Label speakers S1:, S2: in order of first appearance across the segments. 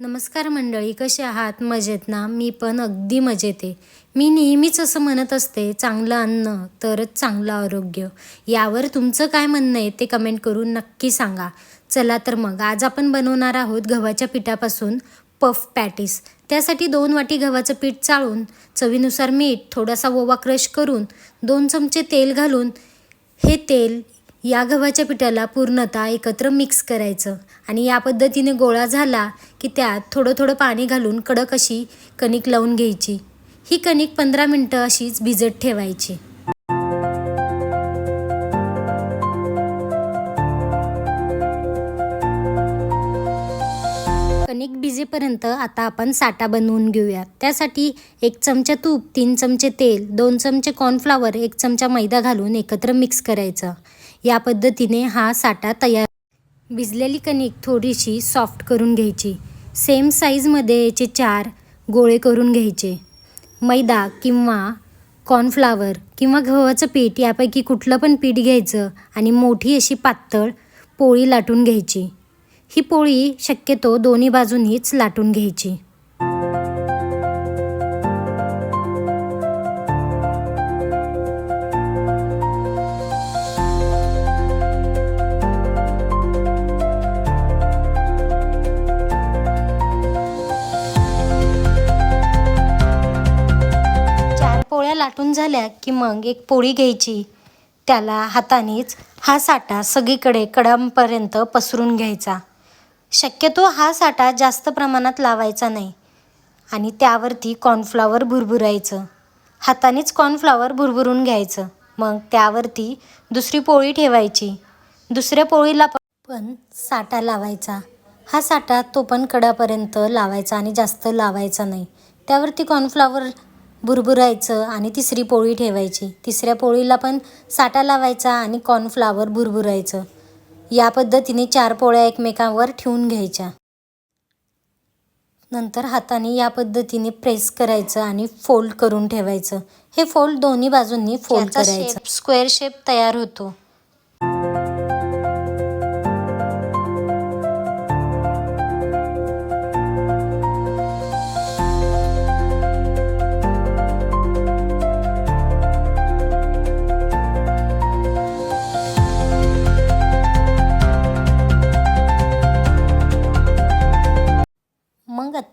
S1: नमस्कार मंडळी कसे आहात? मजेत ना? मी पण अगदी मजेत आहे. मी नेहमीच असं म्हणत असते चांगलं अन्न तरच चांगलं आरोग्य. यावर तुमचं काय म्हणणं आहे ते कमेंट करून नक्की सांगा. चला तर मग आज आपण बनवणार आहोत गव्हाच्या पिठापासून पफ पॅटीस. त्यासाठी दोन वाटी गव्हाचं पीठ चाळून चवीनुसार मीठ थोडासा ओवा क्रश करून दोन चमचे तेल घालून हे तेल या गव्हाच्या पिठाला पूर्णतः एकत्र मिक्स करायचं आणि या पद्धतीने गोळा झाला की त्यात थोडं थोडं पाणी घालून कडक अशी कणिक लावून घ्यायची. ही कणिक पंधरा मिनटं अशीच भिजत ठेवायची. एक भिजेपर्यंत आता आपण साठा बनवून घेऊया. त्यासाठी एक चमचा तूप तीन चमचे तेल दोन चमचे कॉर्नफ्लावर एक चमचा मैदा घालून एकत्र मिक्स करायचं. या पद्धतीने हा साठा तयार भिजलेली कणिक थोडीशी सॉफ्ट करून घ्यायची. सेम साईजमध्ये याचे चार गोळे करून घ्यायचे. मैदा किंवा कॉर्नफ्लावर किंवा गव्हाचं पीठ यापैकी कुठलं पण पीठ घ्यायचं आणि मोठी अशी पातळ पोळी लाटून घ्यायची. ही पोळी शक्यतो दोन्ही बाजूंनीच लाटून घ्यायची. चार पोळ्या लाटून झाल्या की मग एक पोळी घ्यायची. त्याला हातानेच हा साठा सगळीकडे कडांपर्यंत पसरून घ्यायचा. शक्यतो हा साठा जास्त प्रमाणात लावायचा नाही. आणि त्यावरती कॉर्नफ्लॉवर भुरभुरायचं. हातानेच कॉर्नफ्लॉवर भुरभुरून घ्यायचं. मग त्यावरती दुसरी पोळी ठेवायची. दुसऱ्या पोळीला पण साठा लावायचा. हा साठा तो पण कडापर्यंत लावायचा आणि जास्त लावायचा नाही. त्यावरती कॉर्नफ्लॉवर भुरभुरायचं आणि तिसरी पोळी ठेवायची. तिसऱ्या पोळीला पण साठा लावायचा आणि कॉर्नफ्लॉवर भुरभुरायचं. या पद्धतीने चार पोळ्या एकमेकांवर ठेवून घ्यायच्या. नंतर हाताने या पद्धतीने प्रेस करायचं आणि फोल्ड करून ठेवायचं. हे फोल्ड दोन्ही बाजूंनी फोल्ड करायचं. स्क्वेअर शेप तयार होतो.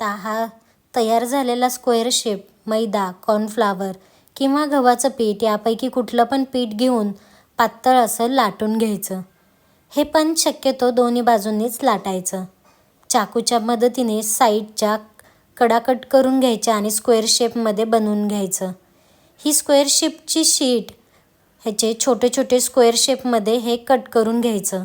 S1: आता हा तयार झालेला स्क्वेअर शेप मैदा कॉर्नफ्लावर किंवा गव्हाचं पीठ यापैकी कुठलं पण पीठ घेऊन पातळ असं लाटून घ्यायचं. हे पण शक्यतो दोन्ही बाजूंनीच लाटायचं. चाकूच्या मदतीने साईडच्या कडा कट करून घ्यायच्या आणि स्क्वेअर शेपमध्ये बनवून घ्यायचं. ही स्क्वेअर शेपची शीट ह्याचे छोटे छोटे स्क्वेअर शेपमध्ये हे कट करून घ्यायचं.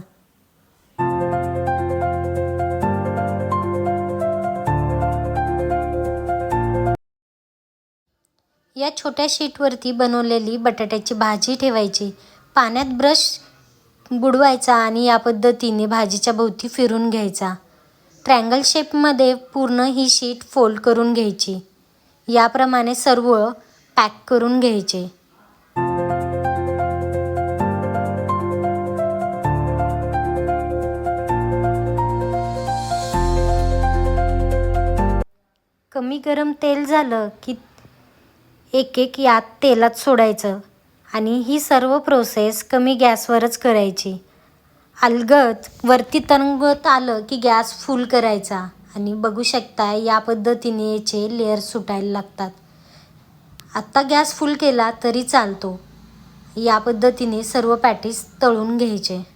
S1: या छोट्या शीटवरती बनवलेली बटाट्याची भाजी ठेवायची. पाण्यात ब्रश बुडवायचा आणि या पद्धतीने भाजीच्या भोवती फिरून घ्यायचा. ट्रँगल शेपमध्ये पूर्ण ही शीट फोल्ड करून घ्यायची. याप्रमाणे सर्व पॅक करून घ्यायचे. कमी गरम तेल झालं की एक एक यात तेलात सोडायचं आणि ही सर्व प्रोसेस कमी गॅसवरच करायची. अलगत वरती तरंगत आलं की गॅस फुल करायचा आणि बघू शकता या पद्धतीने याचे लेअर सुटायला लागतात. आत्ता गॅस फुल केला तरी चालतो. या पद्धतीने सर्व पॅटीस तळून घ्यायचे.